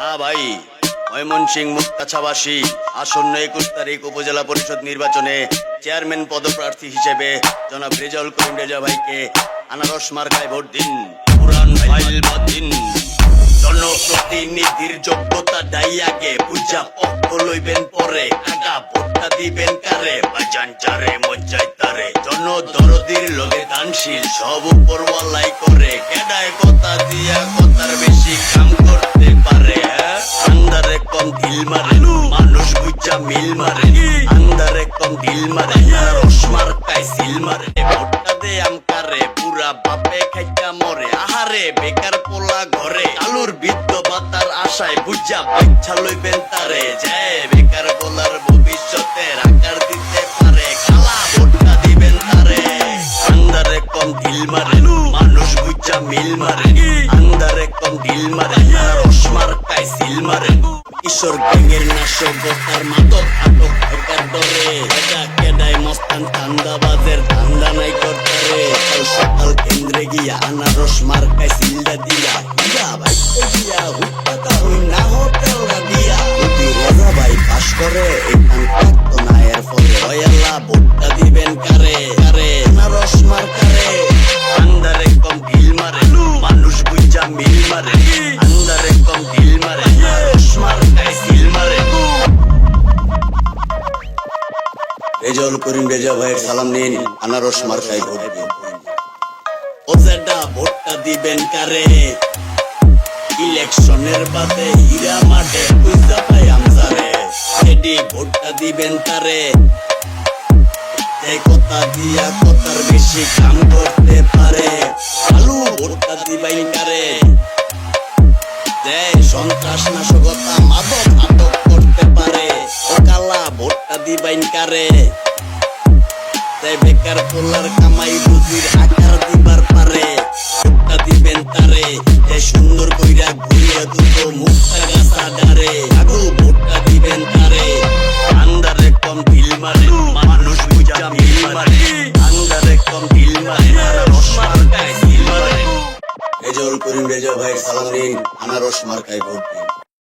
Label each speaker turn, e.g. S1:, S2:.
S1: হ্যাঁ ভাই ময়মনসিং মুক্তাছাবাসী আসন্ন একুশ তারিখ উপজেলা পরিষদ নির্বাচনে চেয়ারম্যান পদপ্রার্থী হিসেবে জনাব রেজাউল করিম রেজা ভাইকে আনারস মার্কায় ভোট দিন, পুরান ফাইল জনপ্রতিনিধির যোগ্যতা আগে পূজা পক্ষ লইবেন পরে আগা ভোটটা দিবেন কারে? বাজান চারে মজ্জাই তারে। জনদরদির লগে দানশীল, সব উপরওয়ালাই করে, কেডায় কথা দিয়া কথার ঢিল মারে রসমার কাই সিল দে আমকারে, পুরা বাপে খাইটা মরে। আহারে, বেকার পোলা ঘরে, আলুর বিদ্য বাতার আশায় বুঝা বাচ্চা লইবেন তারে। যায় বেকার পোলার ভবিষ্যতে আকার দিতে পারে। খালা ভোটটা দিবেন তারে। আন্দারে কম ঢিল মারে মানুষ বুঝা মিল মারে আন্দারে কম ঢিল মারে রসমার কাই সিল I sorgin er nasoko armato Ato ekartorre Eta keda mostan tanda bazer Tanda nahi kortarre Eusa alkendregia Ana rosmarka ez hilda dira Ia baita dira Huta eta Rezaul Karim Reza ভাইয়ের সালাম নিন, আনারস মার্কায় ভোট দিন। ও জেডা ভোটটা দিবেন কারে? ইলেকশনের বাদে হীরা মাঠে বুঝতে পাই আমসারে এডি ভোটটা দিবেন তারে কথা দিয়া কথার বেশি কাম করতে পারে। আলু ভোটটা দিবাই কারে? যে সন্ত্রাস নাশকতা মাদক বেকার পোলার কামাই বুঝির আকার দিবার পারে। ভোটটা দিবেন তারে। যে সুন্দর কইরা ঘুরিয়া দুটো মুখটা গাছা ডারে। আগু ভোটটা দিবেন তারে। আন্দারে কম ঢিল মারে, মানুষ বুঝা মিল মারে। আন্দারে কম ঢিল মারে রস সিল মারে। রেজাউল করিম রেজা ভাইয়ের সালাম নিন আনারস মার্কায় ভোট দিন।